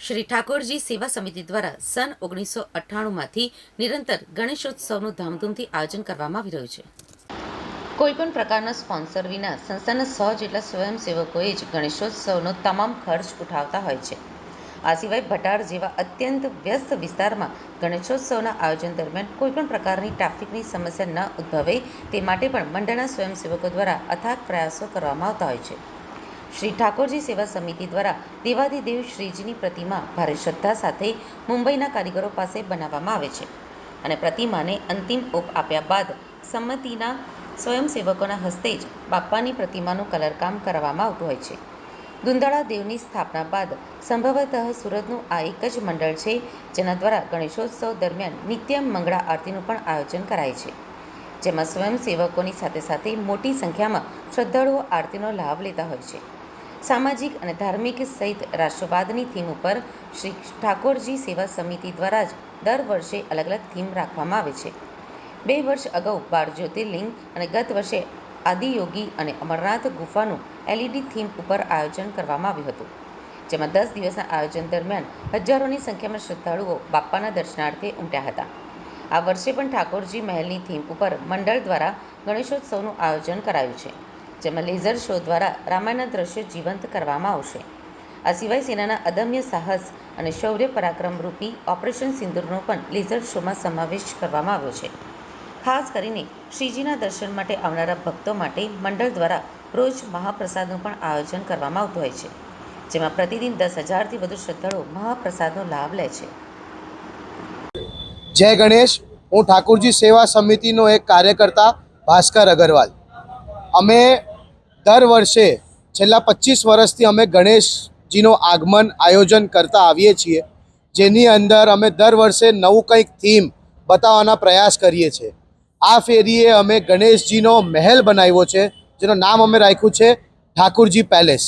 શ્રી ઠાકોરજી સેવા સમિતિ દ્વારા સન ઓગણીસો અઠ્ઠાણુંમાંથી નિરંતર ગણેશોત્સવનું ધામધૂમથી આયોજન કરવામાં આવી રહ્યું છે. કોઈપણ પ્રકારના સ્પોન્સર વિના સંસ્થાના સો જેટલા સ્વયંસેવકોએ જ ગણેશોત્સવનો તમામ ખર્ચ ઉઠાવતા હોય છે. આ સિવાય ભટાર જેવા અત્યંત વ્યસ્ત વિસ્તારમાં ગણેશોત્સવના આયોજન દરમિયાન કોઈપણ પ્રકારની ટ્રાફિકની સમસ્યા ન ઉદ્ભવે તે માટે પણ મંડળના સ્વયંસેવકો દ્વારા અથાગ પ્રયાસો કરવામાં આવતા હોય છે. શ્રી ઠાકોરજી સેવા સમિતિ દ્વારા દેવાધિદેવ શ્રીજીની પ્રતિમા ભારે શ્રદ્ધા સાથે મુંબઈના કારીગરો પાસે બનાવવામાં આવે છે અને પ્રતિમાને અંતિમ ઓપ આપ્યા બાદ સંમતિના સ્વયંસેવકોના હસ્તે જ બાપ્પાની પ્રતિમાનું કલરકામ કરવામાં આવતું હોય છે. દુંદાળા દેવની સ્થાપના બાદ સંભવતઃ સુરતનું આ એક જ મંડળ છે, જેના દ્વારા ગણેશોત્સવ દરમિયાન નિત્ય મંગળા આરતીનું પણ આયોજન કરાય છે. જેમાં સ્વયંસેવકોની સાથે સાથે મોટી સંખ્યામાં શ્રદ્ધાળુઓ આરતીનો લાભ લેતા હોય છે. સામાજિક અને ધાર્મિક સહિત રાષ્ટ્રવાદની થીમ ઉપર શ્રી ઠાકોરજી સેવા સમિતિ દ્વારા જ દર વર્ષે અલગ અલગ થીમ રાખવામાં આવે છે. બે વર્ષ અગાઉ બાર જ્યોતિર્લિંગ અને ગત વર્ષે આદિયોગી અને અમરનાથ ગુફાનું એલઈડી થીમ ઉપર આયોજન કરવામાં આવ્યું હતું. જેમાં દસ દિવસના આયોજન દરમિયાન હજારોની સંખ્યામાં શ્રદ્ધાળુઓ બાપ્પાના દર્શનાર્થે ઉમટ્યા હતા. આ વર્ષે પણ ઠાકોરજી મહેલની થીમ ઉપર મંડળ દ્વારા ગણેશોત્સવનું આયોજન કરાયું છે. જેમાં લેઝર શો દ્વારા રામાયણના દ્રશ્યો જીવંત કરવામાં આવશે. આ સિવાય સેનાના અદમ્ય સાહસ અને શૌર્ય પરાક્રમ રૂપી ઓપરેશન સિંદૂરનો પણ લેઝર શોમાં સમાવેશ કરવામાં આવ્યો છે. ખાસ કરીને શ્રીજીના દર્શન માટે આવનારા ભક્તો માટે મંડળ દ્વારા રોજ મહાપ્રસાદનું પણ આયોજન કરવામાં આવતું હોય છે, જેમાં પ્રતિદિન દસ હજારથી વધુ શ્રદ્ધાળુઓ મહાપ્રસાદનો લાભ લે છે. જય ગણેશ, હું ઠાકોરજી સેવા સમિતિનો એક કાર્યકર્તા ભાસ્કર અગરવાલ. અમે દર વર્ષે છેલ્લા પચીસ વર્ષથી અમે ગણેશજીનો આગમન આયોજન કરતા આવીએ છીએ, જેની અંદર અમે દર વર્ષે નવું કંઈક થીમ બતાવવાના પ્રયાસ કરીએ છીએ. આ ફેરીએ અમે ગણેશજીનો મહેલ બનાવ્યો છે, જેનું નામ અમે રાખ્યું છે ઠાકુરજી પેલેસ.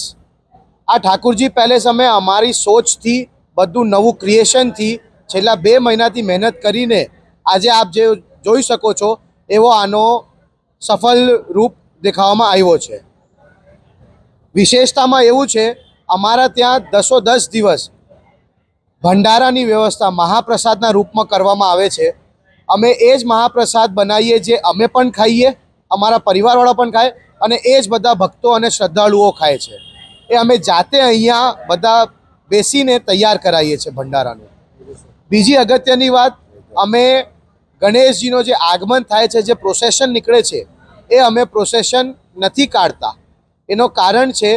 આ ઠાકુરજી પેલેસ અમે અમારી સોચથી, બધું નવું ક્રિએશનથી છેલ્લા બે મહિનાથી મહેનત કરીને આજે આપ જે જોઈ શકો છો, એવો આનો સફળ રૂપ દેખાવામાં આવ્યો છે. વિશેષતામાં એવું છે, અમારા ત્યાં દસો દસ દિવસ ભંડારાની વ્યવસ્થા મહાપ્રસાદના રૂપમાં કરવામાં આવે છે. અમે એ જ મહાપ્રસાદ બનાવીએ જે અમે પણ ખાઈએ, અમારા પરિવારવાળા પણ ખાય અને એ જ બધા ભક્તો અને શ્રદ્ધાળુઓ ખાય છે. એ અમે જાતે અહીંયા બધા બેસીને તૈયાર કરાવીએ છીએ ભંડારાનું. બીજી અગત્યની વાત, અમે ગણેશજીનો જે આગમન થાય છે, જે પ્રોસેશન નીકળે છે, એ અમે પ્રોસેશન નથી કાઢતા. એનો કારણ છે,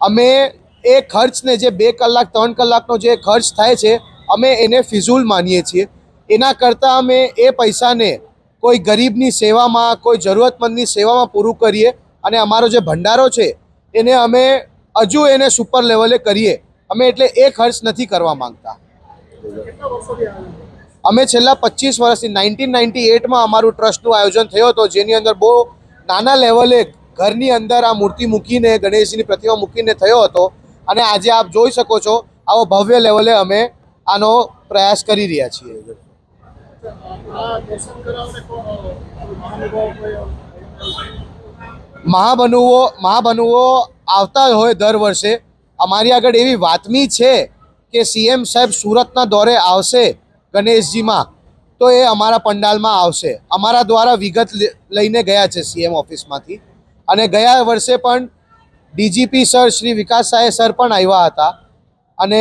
અમે એ ખર્ચને જે બે કલાક, ત્રણ કલાકનો જે ખર્ચ થાય છે, અમે એને ફિઝૂલ માનીએ છીએ. એના કરતાં અમે એ પૈસાને કોઈ ગરીબની સેવામાં, કોઈ જરૂરતમંદની સેવામાં પૂરું કરીએ અને અમારો જે ભંડારો છે, એને અમે હજુ એને સુપર લેવલે કરીએ. અમે એટલે એ ખર્ચ નથી કરવા માંગતા. અમે છેલ્લા પચીસ વર્ષથી નાઇન્ટીન નાઇન્ટી એટમાં અમારું ટ્રસ્ટનું આયોજન થયું હતું, જેની અંદર બહુ નાના લેવલે ઘરની અંદર આ મૂર્તિ મૂકીને, ગણેશજીની પ્રતિમા મૂકીને થયો હતો. અને આજે આપ જોઈ શકો છો, આવો ભવ્ય લેવલે અમે આનો પ્રયાસ કરી રહ્યા છીએ. મહાબનુઓ મહાબનુઓ આવતા હોય દર વર્ષે. અમારી આગળ એવી વાતમી છે કે સીએમ સાહેબ સુરતના દોરે આવશે ગણેશજીમાં, તો એ અમારા પંડાલમાં આવશે. અમારા દ્વારા વિગત લઈને ગયા છે સીએમ ઓફિસમાંથી. અને ગયા વર્ષે પણ ડીજીપી સર શ્રી વિકાસ સાહેબ સર પણ આવ્યા હતા. અને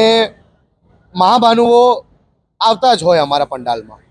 મહાભાનુઓ આવતા જ હોય અમારા પંડાલમાં.